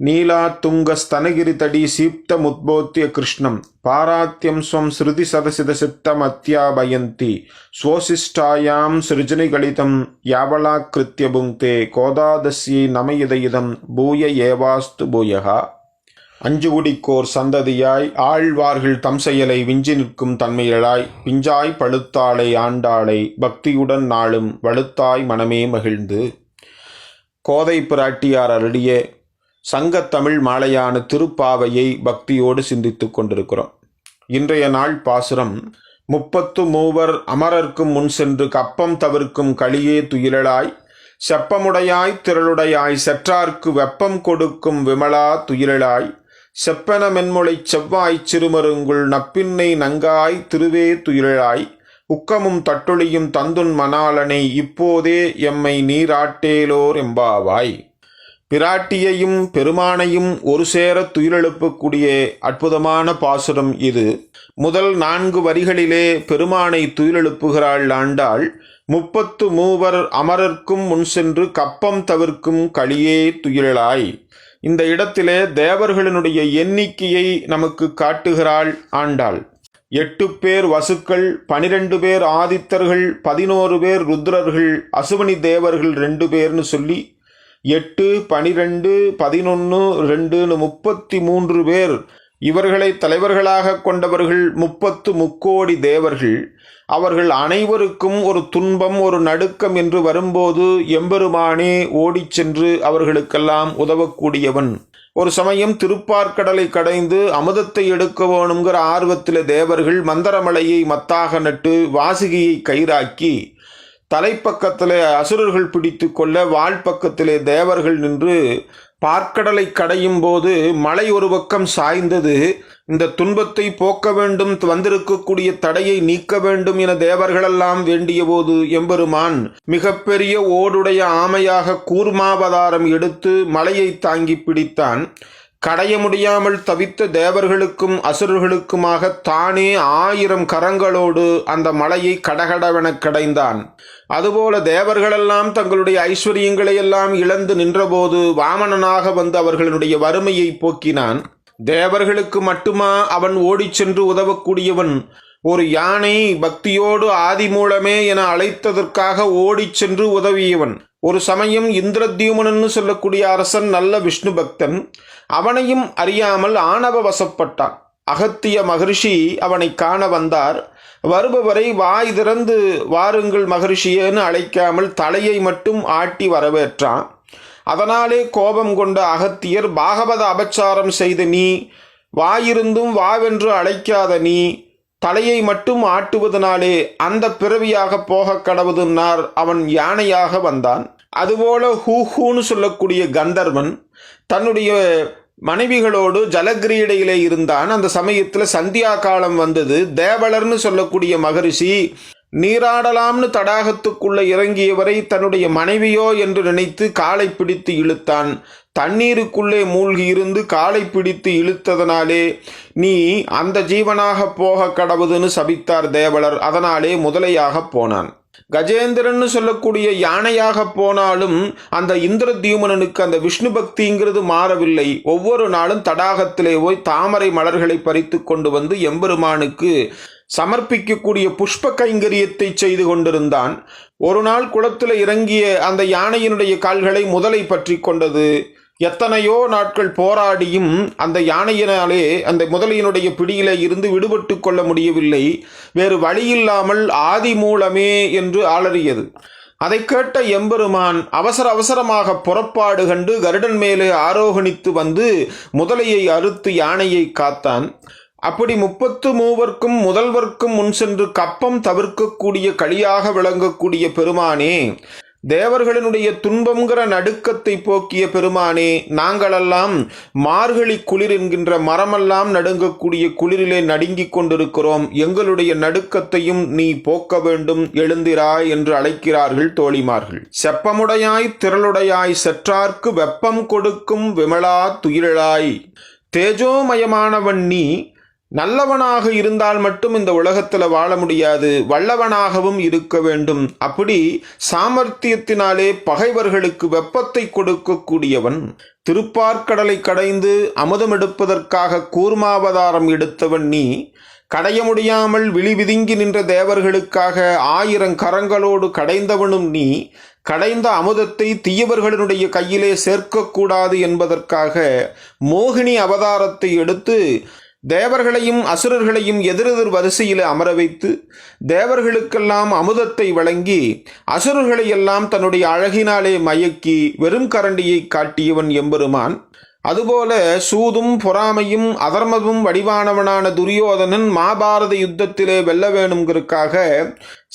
ನೀಲಾತ್ತುಂಗಸ್ತನಗಿರಿತಡಿ ಸೀಪ್ತಮುದ್ಬೋತ್ಯ ಕೃಷ್ಣಂ கிருஷ்ணம். பாராத்தியம் ಸೃತಿ ஸ்ருதி சதசித ಸ್ವೋಸಿಷ್ಟಾಯಾಂ ಸೃಜನಿಗಳಿತಂ ಯಾವಳಾಕೃತ್ಯ ಭುಂಕ್ತೆ ಕೋದಾದಸ್ಯೈ ನಮಯಿದ ಇದಂ ಭೂಯ ಏವಾಸ್ತು ಭೂಯಃ அஞ்சு குடிக்கோர் சந்ததியாய் ஆழ்வார்கள் தம் செயலை விஞ்சி நிற்கும் தன்மையளாய் பிஞ்சாய் பழுத்தாளை ஆண்டாளை பக்தியுடன் நாளும் வழுத்தாய் மனமே மகிழ்ந்து. கோதை பிராட்டியார் அருளிய சங்கத்தமிழ் மாலையான திருப்பாவையை பக்தியோடு சிந்தித்துக் கொண்டிருக்கிறோம். இன்றைய நாள் பாசுரம். முப்பத்து மூவர் அமரர்க்கும் முன் சென்று கப்பம் தவிர்க்கும் களியே துயிலலாய் செப்பமுடையாய் திரளுடையாய் செற்றார்க்கு வெப்பம் கொடுக்கும் விமலா துயிலலாய் செப்பன மென்மொழிச் செவ்வாய் சிறுமருங்குள் நப்பின்னை நங்காய் திருவே துயிலலாய் உக்கமும் தட்டொழியும் தந்துன் மணாலனை இப்போதே எம்மை நீராட்டேலோர் எம்பாவாய். பிராட்டியையும் பெருமானையும் ஒரு சேர துயிலெழுப்பக்கூடிய அற்புதமான பாசுரம் இது. முதல் நான்கு வரிகளிலே பெருமானை துயிலெழுப்புகிறாள் ஆண்டாள். முப்பத்து மூவர் அமரர்க்கும் முன் சென்று கப்பம் தவிர்க்கும் களியே துயிலாய். இந்த இடத்திலே தேவர்களினுடைய எண்ணிக்கையை நமக்கு காட்டுகிறாள் ஆண்டாள். எட்டு பேர் வசுக்கள் பனிரெண்டு பேர் ஆதித்தர்கள் பதினோரு பேர் ருத்ரர்கள் அசுவனி தேவர்கள் ரெண்டு பேர்னு சொல்லி எட்டு பனிரெண்டு பதினொன்று ரெண்டுன்னு முப்பத்தி மூன்று பேர். இவர்களை தலைவர்களாக கொண்டவர்கள் முப்பத்து முக்கோடி தேவர்கள். அவர்கள் அனைவருக்கும் ஒரு துன்பம் ஒரு நடுக்கம் என்று வரும்போது எம்பெருமானே ஓடிச் சென்று அவர்களுக்கெல்லாம் உதவக்கூடியவன். ஒரு சமயம் திருப்பார்க்கடலை கடைந்து அமுதத்தை எடுக்க வேணுங்கிற ஆர்வத்தில் தேவர்கள் மந்தரமலையை மத்தாக நட்டு வாசுகியை கயிறாக்கி தலைப்பக்கத்திலே அசுரர்கள் பிடித்து கொள்ள வால் பக்கத்திலே தேவர்கள் நின்று பார்க்கடலை கடையும் போது மலை ஒரு பக்கம் சாய்ந்தது. இந்த துன்பத்தை போக்க வேண்டும் வந்திருக்கக்கூடிய தடையை நீக்க வேண்டும் என தேவர்களெல்லாம் வேண்டிய போது எம்பெருமான் மிகப்பெரிய ஓடுடைய ஆமையாக கூர்மாவதாரம் எடுத்து மலையை தாங்கி பிடித்தான். கடைய முடியாமல் தவித்த தேவர்களுக்கும் அசுரர்களுக்குமாக தானே ஆயிரம் கரங்களோடு அந்த மலையை கடகடவென கடைந்தான். அதுபோல தேவர்களெல்லாம் தங்களுடைய ஐஸ்வர்யங்களை எல்லாம் இழந்து நின்றபோது வாமனனாக வந்து அவர்களுடைய வறுமையை போக்கினான். தேவர்களுக்கு மட்டுமா அவன் ஓடிச் சென்று உதவக்கூடியவன்? ஒரு யானை பக்தியோடு ஆதி மூலமே என அழைத்ததற்காக ஓடிச் சென்று உதவியவன். ஒரு சமயம் இந்திரத்யூமனன்னு சொல்லக்கூடிய அரசன் நல்ல விஷ்ணு பக்தன் அவனையும் அறியாமல் ஆணவ வசப்பட்டான் அகத்திய மகரிஷி அவனை காண வந்தார். வருபவரை வாய் திறந்து வாருங்கள் மகரிஷியேன்னு அழைக்காமல் தலையை மட்டும் ஆட்டி வரவேற்றான். அதனாலே கோபம் கொண்ட அகத்தியர் பாகவத அபச்சாரம் செய்த நீ வாயிருந்தும் வாவென்று அழைக்காத நீ தலையை மட்டும் ஆட்டுவதனாலே அந்த பிறவியாக போக கடவுதுன்னார் அவன் யானையாக வந்தான். அதுபோல ஹூ ஹூன்னு சொல்லக்கூடிய கந்தர்வன் தன்னுடைய மனைவிகளோடு ஜலக்கிரீடையிலே இருந்தான். அந்த சமயத்தில் சந்தியா காலம் வந்தது. தேவலர்னு சொல்லக்கூடிய மகரிஷி நீராடலாம்னு தடாகத்துக்குள்ள இறங்கியவரை தன்னுடைய மனைவியோ என்று நினைத்து காலை பிடித்து இழுத்தான். தண்ணீருக்குள்ளே மூழ்கி இருந்து காலை பிடித்து இழுத்ததனாலே நீ அந்த ஜீவனாக போக கடவுதுன்னு சபித்தார் தேவலர். அதனாலே முதலையாக போனான். கஜேந்திரன்னு சொல்லக்கூடிய யானையாக போனாலும் அந்த இந்திரத்யூமனனுக்கு அந்த விஷ்ணு பக்திங்கிறது மாறவில்லை. ஒவ்வொரு நாளும் தடாகத்திலே போய் தாமரை மலர்களை பறித்து கொண்டு வந்து எம்பெருமானுக்கு சமர்ப்பிக்கக்கூடிய புஷ்ப கைங்கரியத்தை செய்து கொண்டிருந்தான். ஒரு நாள் குளத்தில் இறங்கிய அந்த யானையினுடைய கால்களை முதலை பற்றி கொண்டது. எத்தனையோ நாட்கள் போராடியும் அந்த யானையினாலே அந்த முதலையினுடைய பிடியில இருந்து விடுபட்டு கொள்ள முடியவில்லை. வேறு வழியில்லாமல் ஆதி மூலமே என்று ஆளறியது. அதை கேட்ட எம்பெருமான் அவசர அவசரமாக புறப்பாடு கண்டு கருடன் மேலே ஆரோகணித்து வந்து முதலையை அறுத்து யானையை காத்தான். அப்படி முப்பத்து மூவர்க்கும் முதல்வர்க்கும் முன் சென்று கப்பம் தவிர்க்கக்கூடிய களியாக விளங்கக்கூடிய பெருமானே தேவர்களினுடைய துன்பங்கிற நடுக்கத்தை போக்கிய பெருமானே நாங்களெல்லாம் மார்கழி குளிர் என்கின்ற மரமெல்லாம் நடுங்கக்கூடிய குளிரிலே நடுங்கிக் கொண்டிருக்கிறோம். எங்களுடைய நடுக்கத்தையும் நீ போக்க வேண்டும் எழுந்திராய் என்று அழைக்கிறார்கள் தோழிமார்கள். செப்பமுடையாய் திரளுடையாய் செற்றார்க்கு வெப்பம் கொடுக்கும் விமலா துயிலாய் தேஜோமயமானவன் நீ நல்லவனாக இருந்தால் மட்டும் இந்த உலகத்தில் வாழ முடியாது. வல்லவனாகவும் இருக்க வேண்டும். அப்படி சாமர்த்தியத்தினாலே பகைவர்களுக்கு வெப்பத்தை கொடுக்கக்கூடியவன் திருப்பார்க்கடலை கடைந்து அமுதம் எடுப்பதற்காக கூர்மாவதாரம் எடுத்தவன் நீ. கடைய முடியாமல் விழிவிதுங்கி நின்ற தேவர்களுக்காக ஆயிரம் கரங்களோடு கடைந்தவனும் நீ. கடைந்த அமுதத்தை தீயவர்களுடைய கையிலே சேர்க்கக்கூடாது என்பதற்காக மோகினி அவதாரத்தை எடுத்து தேவர்களையும் அசுரர்களையும் எதிரெதிர் வரிசையில் அமர வைத்து தேவர்களுக்கெல்லாம் அமுதத்தை வழங்கி அசுரர்களையெல்லாம் தன்னுடைய அழகினாலே மயக்கி வெறும் கரண்டியை காட்டியவன் எம்பெருமான். அதுபோல சூதும் பொறாமையும் அதர்மமும் வடிவானவனான துரியோதனன் மாபாரத யுத்தத்திலே வெல்ல வேணுங்கிறதுக்காக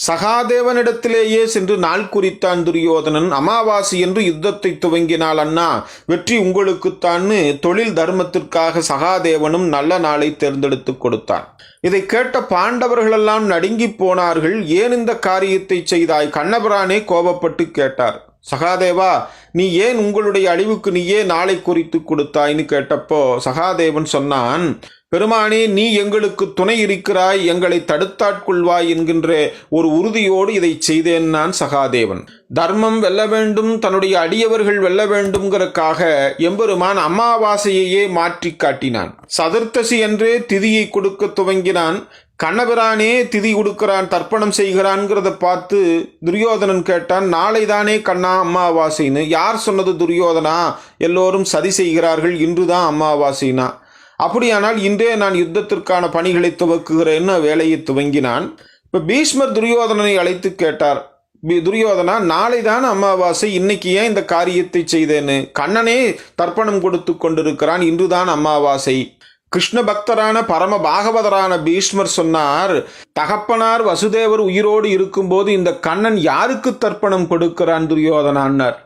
சகாதேவனிடத்திலேயே சென்று நாள் குறித்தான் துரியோதனன். அமாவாசை என்று யுத்தத்தை துவங்கினாள் அண்ணா வெற்றி உங்களுக்குத்தான்னு தொழில் தர்மத்திற்காக சகாதேவனும் நல்ல நாளை தேர்ந்தெடுத்து கொடுத்தான். இதை கேட்ட பாண்டவர்களெல்லாம் நடுங்கி போனார்கள். ஏன் இந்த காரியத்தை செய்தாய்? கண்ணபிரானே கோபப்பட்டு கேட்டார். சகாதேவா நீ ஏன் உங்களுடைய அழிவுக்கு நீயே நாளை குறித்து கொடுத்தாய்ன்னு கேட்டப்போ சகாதேவன் சொன்னான் பெருமானே நீ எங்களுக்கு துணை இருக்கிறாய் எங்களை தடுத்தாட்கொள்வாய் என்கின்ற ஒரு உறுதியோடு இதை செய்தேன் நான் சகாதேவன். தர்மம் வெல்ல வேண்டும் தன்னுடைய அடியவர்கள் வெல்ல வேண்டும்ங்கிறக்காக எம்பெருமான் அமாவாசையையே மாற்றி காட்டினான். சதுர்த்தசி என்றே திதியை கொடுக்க துவங்கினான். கண்ணபிரானே திதி கொடுக்கிறான் தர்ப்பணம் செய்கிறான்ங்கிறத பார்த்து துரியோதனன் கேட்டான் நாளை தானே கண்ணா அம்மாவாசைன்னு. யார் சொன்னது துரியோதனா? எல்லோரும் சதி செய்கிறார்கள் இன்றுதான் அம்மாவாசைனா. அப்படியானால் இன்றே நான் யுத்தத்திற்கான பணிகளை துவக்குகிறேன்னு வேலையை துவங்கினான். இப்போ பீஷ்மர் துரியோதனனை அழைத்து கேட்டார் பி- துரியோதனா நாளை தான் அமாவாசை இன்னைக்கு ஏன் இந்த காரியத்தை செய்தேன்னு? கண்ணனே தர்ப்பணம் கொடுத்து கொண்டிருக்கிறான் இன்றுதான் அமாவாசை கிருஷ்ண பக்தரான பரம பாகவதரான பீஷ்மர் சொன்னார் தகப்பனார் வசுதேவர் உயிரோடு இருக்கும்போது இந்த கண்ணன் யாருக்கு தர்ப்பணம் கொடுக்கிறான் துரியோதனான்னார்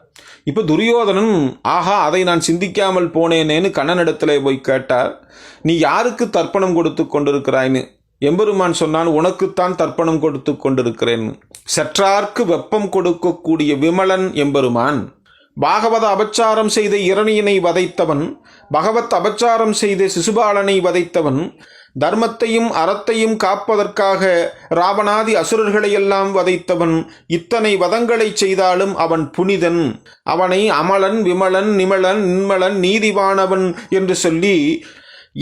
இப்போ துரியோதனன் ஆஹா அதை நான் சிந்திக்காமல் போனேனேன்னு கண்ணனிடத்துல போய் கேட்டார். நீ யாருக்கு தர்ப்பணம் கொடுத்து கொண்டிருக்கிறாய்ன்னு எம்பெருமான் சொன்னான் உனக்குத்தான் தர்ப்பணம் கொடுத்து கொண்டிருக்கிறேன். செற்றார்க்கு வெப்பம் கொடுக்கக்கூடிய விமலன் எம்பெருமான். பாகவத அபச்சாரம் செய்த இரணியனை வதைத்தவன் பகவத் அபச்சாரம் செய்த சிசுபாலனை வதைத்தவன் தர்மத்தையும் அறத்தையும் காப்பதற்காக ராவணாதி அசுரர்களையெல்லாம் வதைத்தவன் இத்தனை வதங்களை செய்தாலும் அவன் புனிதன். அவனை அமலன் விமலன் நிமலன் நின்மலன் நீதிவானவன் என்று சொல்லி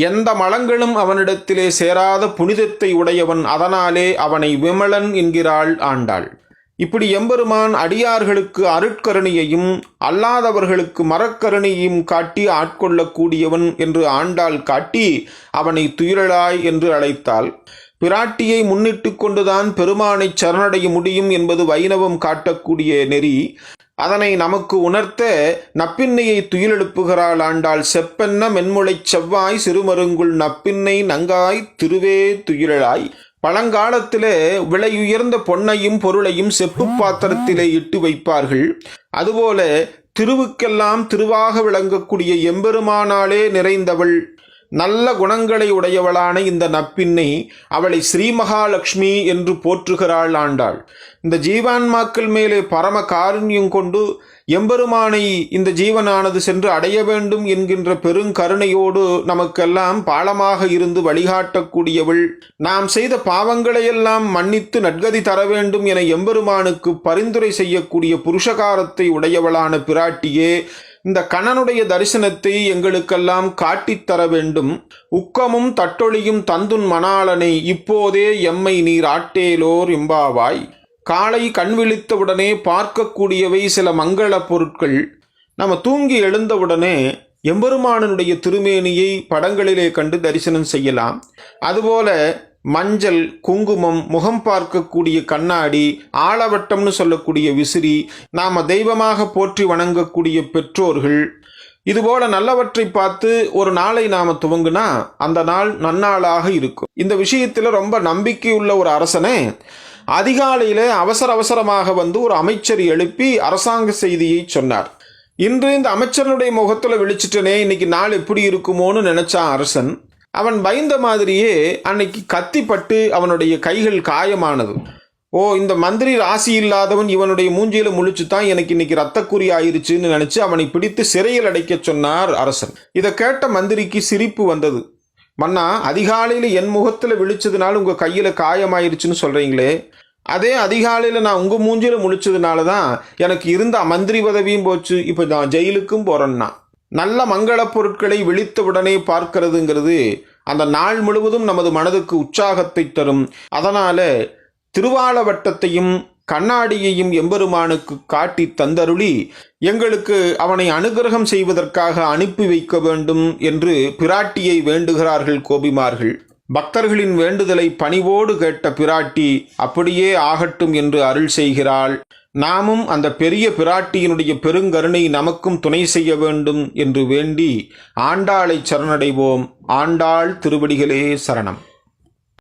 எந்த மலங்களும் அவனிடத்திலே சேராத புனிதத்தை உடையவன் அதனாலே அவனை விமலன் என்கிறாள் ஆண்டாள். இப்படி எம்பெருமான் அடியார்களுக்கு அருட்கருணையையும் அல்லாதவர்களுக்கு மரக்கருணையையும் காட்டி ஆட்கொள்ளக்கூடியவன் என்று ஆண்டாள் காட்டி அவனை துயிரலாய் என்று அழைத்தாள். பிராட்டியை முன்னிட்டு கொண்டுதான் பெருமானை சரணடைய முடியும் என்பது வைணவம் காட்டக்கூடிய நெறி. அதனை நமக்கு உணர்த்த நப்பின்னையை துயிலெழுப்புகிறாள் ஆண்டாள் செப்பென்ன மென்முளைச் செவ்வாய் சிறுமருங்குள் நப்பின்னை நங்காய் திருவே துயிலளாய் பழங்காலத்திலே விலையுயர்ந்த பொன்னையும் பொருளையும் செப்பு பாத்திரத்திலே இட்டு வைப்பார்கள். அதுபோல திருவுக்கெல்லாம் திருவாக விளங்கக்கூடிய எம்பெருமானாலே நிறைந்தவள். நல்ல குணங்களை உடையவளான இந்த நப்பின்னை அவளை ஸ்ரீ மகாலட்சுமி என்று போற்றுகிறாள் ஆண்டாள். இந்த ஜீவான்மாக்கள் மேலே பரம காருண்யம் கொண்டு எம்பெருமானை இந்த ஜீவனானது சென்று அடைய வேண்டும் என்கின்ற பெருங்கருணையோடு நமக்கெல்லாம் பாலமாக இருந்து வழிகாட்டக்கூடியவள். நாம் செய்த பாவங்களையெல்லாம் மன்னித்து நற்கதி தர வேண்டும் என எம்பெருமானுக்கு பரிந்துரை செய்யக்கூடிய புருஷகாரத்தை உடையவளான பிராட்டியே இந்த கண்ணனுடைய தரிசனத்தை எங்களுக்கெல்லாம் காட்டித் தர வேண்டும். உக்கமும் தட்டொழியும் தந்துன் மணாளனை இப்போதே எம்மை நீர் ஆட்டேலோர் இம்பாவாய். காலை கண் விழித்தவுடனே பார்க்கக்கூடியவை சில மங்கள பொருட்கள். நம்ம தூங்கி எழுந்தவுடனே எம்பெருமானனுடைய திருமேனியை படங்களிலே கண்டு தரிசனம் செய்யலாம். அதுபோல மஞ்சள் குங்குமம் முகம் பார்க்கக்கூடிய கண்ணாடி ஆளவட்டம்னு சொல்லக்கூடிய விசிறி நாம் தெய்வமாக போற்றி வணங்கக்கூடிய பெற்றோர்கள். இதுபோல நல்லவற்றை பார்த்து ஒரு நாளை நாம துவங்குனா அந்த நாள் நன்னாளாக இருக்கும். இந்த விஷயத்தில் ரொம்ப நம்பிக்கையுள்ள ஒரு அரசனே அதிகாலையில் அவசர அவசரமாக வந்து ஒரு அமைச்சர் எழுப்பி அரசாங்க செய்தியை சொன்னார். இன்று இந்த அமைச்சரனுடைய முகத்தில் விழிச்சிட்டனே இன்னைக்கு நாள் எப்படி இருக்குமோன்னு நினைச்சான் அரசன் அவன் பயந்த மாதிரியே அன்னைக்கு கத்திப்பட்டு அவனுடைய கைகள் காயமானது. ஓ இந்த மந்திரி ராசி இல்லாதவன் இவனுடைய மூஞ்சியில முழிச்சு தான் எனக்கு இன்னைக்கு ரத்தக்குறி ஆயிருச்சுன்னு நினைச்சு அவனை பிடித்து சிறையில் அடைக்க சொன்னார் அரசன். இதை கேட்ட மந்திரிக்கு சிரிப்பு வந்தது. மன்னா அதிகாலையில் என் முகத்தில் விழிச்சதுனால உங்கள் கையில் காயமாயிருச்சுன்னு சொல்கிறீங்களே அதே அதிகாலையில் நான் உங்கள் மூஞ்சியில் முழிச்சதுனால தான் எனக்கு இருந்த மந்திரி பதவியும் போச்சு இப்போ நான் ஜெயிலுக்கும் போகிறேன்னா நல்ல மங்களப் பொருட்களை விழித்தவுடனே பார்க்கிறதுங்கிறது அந்த நாள் முழுவதும் நமது மனதுக்கு உற்சாகத்தை தரும். அதனால திருவாலவட்டத்தையும் கண்ணாடியையும் எம்பெருமானுக்கு காட்டி தந்தருளி எங்களுக்கு அவனை அனுகிரகம் செய்வதற்காக அனுப்பி வைக்க வேண்டும் என்று பிராட்டியை வேண்டுகிறார்கள் கோபிமார்கள். பக்தர்களின் வேண்டுதலை பணிவோடு கேட்ட பிராட்டி அப்படியே ஆகட்டும் என்று அருள் செய்கிறாள். நாமும் அந்த பெரிய பிராட்டியினுடைய பெருங்கருணை நமக்கும் துணை செய்ய வேண்டும் என்று வேண்டி ஆண்டாளை சரணடைவோம். ஆண்டாள் திருவடிகளே சரணம்.